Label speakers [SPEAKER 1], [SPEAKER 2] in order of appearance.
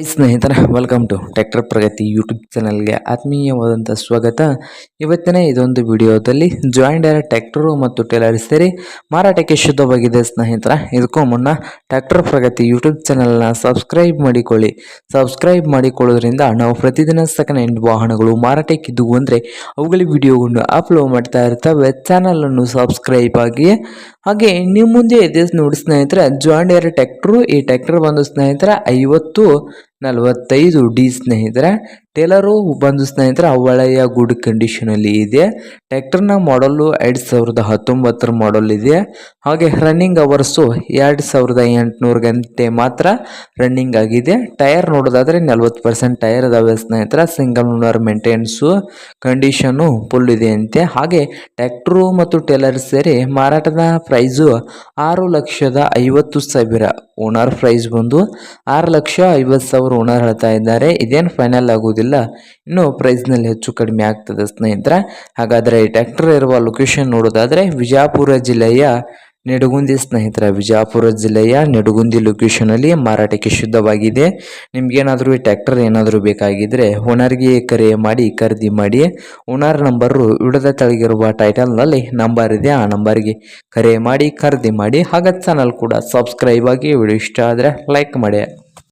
[SPEAKER 1] Hi ಸ್ನೇಹಿತರೆ welcome to tractor Pragati YouTube ಚಾನಲ್ಗೆ ಆತ್ಮೀಯವಾದಂಥ ಸ್ವಾಗತ. ಇವತ್ತಿನ ಇದೊಂದು ವಿಡಿಯೋದಲ್ಲಿ ಜಾಯಿಂಡರ್ ಟ್ರ್ಯಾಕ್ಟರು ಮತ್ತು ಟೇಲರ್ ಸೇರಿ ಮಾರಾಟಕ್ಕೆ ಶುದ್ಧವಾಗಿದೆ ಸ್ನೇಹಿತರ. ಇದಕ್ಕೂ ಮುನ್ನ ಟ್ರ್ಯಾಕ್ಟರ್ ಪ್ರಗತಿ ಯೂಟ್ಯೂಬ್ ಚಾನಲ್ನ ಸಬ್ಸ್ಕ್ರೈಬ್ ಮಾಡಿಕೊಳ್ಳಿ. ಸಬ್ಸ್ಕ್ರೈಬ್ ಮಾಡಿಕೊಳ್ಳೋದ್ರಿಂದ ನಾವು ಪ್ರತಿದಿನ ಸೆಕೆಂಡ್ ಹ್ಯಾಂಡ್ ವಾಹನಗಳು ಮಾರಾಟಕ್ಕಿದ್ದವು ಅಂದರೆ ಅವುಗಳ ವಿಡಿಯೋಗಳನ್ನು ಅಪ್ಲೋಡ್ ಮಾಡ್ತಾ ಇರ್ತವೆ. ಚಾನಲನ್ನು ಸಬ್ಸ್ಕ್ರೈಬ್ ಆಗಿ. ಹಾಗೆ ನಿಮ್ಮ ಮುಂದೆ ಇದೆ ನೋಡಿ ಸ್ನೇಹಿತರೆ ಜಾಯಿಂಡರ್ ಟ್ರ್ಯಾಕ್ಟರು ಈ ಟ್ರ್ಯಾಕ್ಟರ್ ಬಂದು ಸ್ನೇಹಿತರೆ ಐವತ್ತು ನಲವತ್ತೈದು ಡಿ ಸ್ನೇಹಿತರೆ ಟೇಲರು ಬಂದು ಸ್ನೇಹಿತರೆ ಅವಳೆಯ ಗುಡ್ ಕಂಡೀಷನಲ್ಲಿ ಇದೆ. ಟ್ರ್ಯಾಕ್ಟರ್ನ ಮಾಡಲ್ಲು ಎರಡು ಸಾವಿರದ ಹತ್ತೊಂಬತ್ತರ ಮಾಡಲ್ ಇದೆ. ಹಾಗೆ ರನ್ನಿಂಗ್ ಅವರ್ಸು ಎರಡು ಸಾವಿರದ ಎಂಟುನೂರು ಗಂಟೆ ಮಾತ್ರ ರನ್ನಿಂಗ್ ಆಗಿದೆ. ಟೈರ್ ನೋಡೋದಾದರೆ ನಲ್ವತ್ತು ಪರ್ಸೆಂಟ್ ಟೈರ್ ಅದಾವೆ ಸ್ನೇಹಿತರ single owner maintenance condition full ಇದೆ ಅಂತೆ ಹಾಗೆ ಟ್ಯಾಕ್ಟ್ರು ಮತ್ತು ಟೇಲರ್ ಸೇರಿ ಮಾರಾಟದ ಪ್ರೈಸು ಆರು ಲಕ್ಷದ ಐವತ್ತು ಸಾವಿರ ಓನರ್ ಪ್ರೈಸ್ ಬಂದು ಆರು ಲಕ್ಷ ಐವತ್ತು ಸಾವಿರ ಓನರ್ ಹೇಳ್ತಾ ಇದ್ದಾರೆ. ಇದೇನು ಫೈನಲ್ ಆಗುವುದಿಲ್ಲ. ಇನ್ನು ಪ್ರೈಸ್ನಲ್ಲಿ ಹೆಚ್ಚು ಕಡಿಮೆ ಆಗ್ತದೆ ಸ್ನೇಹಿತರ. ಹಾಗಾದರೆ ಈ ಟ್ಯಾಕ್ಟರ್ ಇರುವ ಲೊಕೇಶನ್ ನೋಡೋದಾದರೆ ವಿಜಯಪುರ ಜಿಲ್ಲೆಯ ನಿಡಗುಂದಿ ಸ್ನೇಹಿತರ. ವಿಜಯಪುರ ಜಿಲ್ಲೆಯ ನಿಡಗುಂದಿ ಲೊಕೇಶನಲ್ಲಿ ಮಾರಾಟಕ್ಕೆ ಶುದ್ಧವಾಗಿದೆ. ನಿಮ್ಗೇನಾದರೂ ಈ ಟ್ಯಾಕ್ಟರ್ ಏನಾದರೂ ಬೇಕಾಗಿದ್ದರೆ ಓನರ್ಗೆ ಕರೆ ಮಾಡಿ, ಖರೀದಿ ಮಾಡಿ ಓನರ್ ನಂಬರು ವಿಡದ ತೆಳಗಿರುವ ಟೈಟಲ್ನಲ್ಲಿ ನಂಬರ್ ಇದೆ. ಆ ನಂಬರ್ಗೆ ಕರೆ ಮಾಡಿ, ಖರೀದಿ ಮಾಡಿ ಹಾಗೆ ಚಾನಲ್ ಕೂಡ ಸಬ್ಸ್ಕ್ರೈಬ್ ಆಗಿ ವಿಡಿಯೋ ಇಷ್ಟ ಆದರೆ ಲೈಕ್ ಮಾಡಿ.